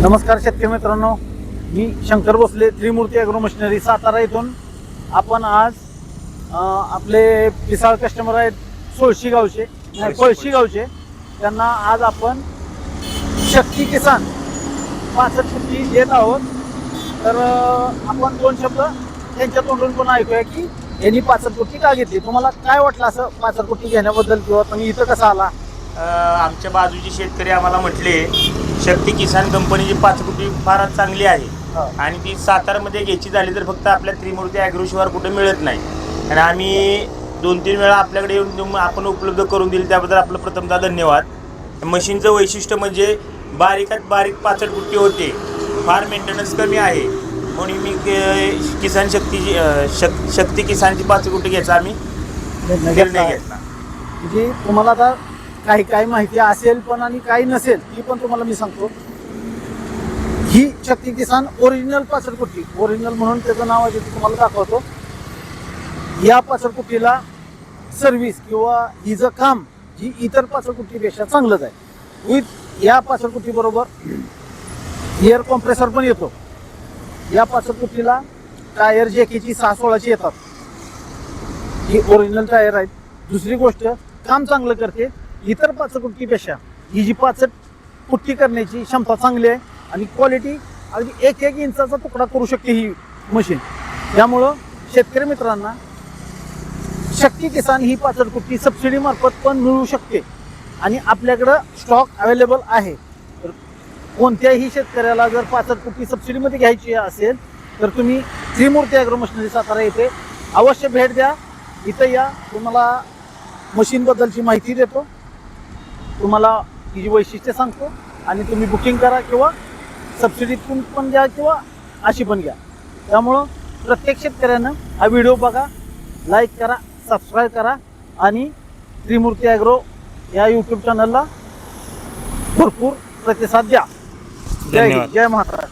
नमस्कार शेतकरी मित्रांनो मी शंकर भोसले त्रिमूर्ती ॲग्रो मशिनरी सातारा इथून. आपण आज अं, आपले पिसाळ कस्टमर आहेत सोळशी गावचे नाही, कोळशी गावचे. त्यांना आज आपण शक्ती किसान पासष्ट देत आहोत. तर अं, आपण दोन शब्द त्यांच्या तोंडून पण ऐकूया की यांनी पाचट कोटी का घेतली? तुम्हाला काय वाटलं असं पाचट कोटी घेण्याबद्दल किंवा तुम्ही इथं कसा आला? अ, आमच्या बाजूचे शेतकरी आम्हाला म्हटले शक्ती किसान कंपनीची पाचकुटी फारच चांगली आहे. आणि ती सातारामध्ये घ्यायची झाली तर फक्त आपल्या त्रिमूर्ती ॲग्रोशिवार कुठे मिळत नाही. आणि आम्ही दोन तीन वेळा आपल्याकडे येऊन आपण उपलब्ध करून दिली. त्याबद्दल आपलं प्रथमतः धन्यवाद. मशीनचं वैशिष्ट्य म्हणजे बारीकात बारीक पाचट कुट्टी होते. फार मेंटेनन्स कमी आहे. म्हणून मी किसान शक्तीची शक शक्ती किसानची पाचकुटी घ्यायचा आम्ही निर्णय घेतला. म्हणजे तुम्हाला आता काही काही माहिती असेल पण आणि काही नसेल ती पण तुम्हाला मी सांगतो. ही शक्ती किसान ओरिजिनल पाचडकुट्टी ओरिजिनल म्हणून त्याचं नाव आहे ते तुम्हाला दाखवतो. या पाचडकुट्टीला सर्व्हिस किंवा हिचं काम ही इतर पाचडकुट्टीपेक्षा चांगलंच आहे. विथ या पाचडकुट्टी बरोबर एअर कॉम्प्रेसर पण येतो. या पाचडकुट्टीला टायर जेकेची सहा सोळाची येतात. ही ओरिजिनल टायर आहेत. दुसरी गोष्ट काम चांगलं करते. इतर पाचकुट्टीपेक्षा ही जी पाचट कुट्टी करण्याची क्षमता चांगली आहे आणि क्वालिटी अगदी एक एक इंचाचा तुकडा करू शकते ही मशीन त्यामुळं शेतकरी मित्रांना शक्ती किसान ही पाचट कुट्टी सबसिडी मार्फत पण मिळू शकते. आणि आपल्याकडं स्टॉक अवेलेबल आहे. तर कोणत्याही शेतकऱ्याला जर पाचट कुट्टी सबसिडीमध्ये घ्यायची असेल तर तुम्ही त्रिमूर्ती अॅग्रो मशिनरी सातारा येथे अवश्य भेट द्या. इथं या. तुम्हाला मशीनबद्दलची माहिती देतो. तुम्हाला तिची वैशिष्ट्ये सांगतो आणि तुम्ही बुकिंग करा किंवा सबसिडीतून पण घ्या किंवा अशी पण घ्या. त्यामुळं प्रत्येक शेतकऱ्यानं हा व्हिडिओ बघा लाईक करा सबस्क्राईब करा आणि त्रिमूर्ती ॲग्रो या यूट्यूब चॅनलला भरपूर प्रतिसाद द्या. जय. जय महाराष्ट्र.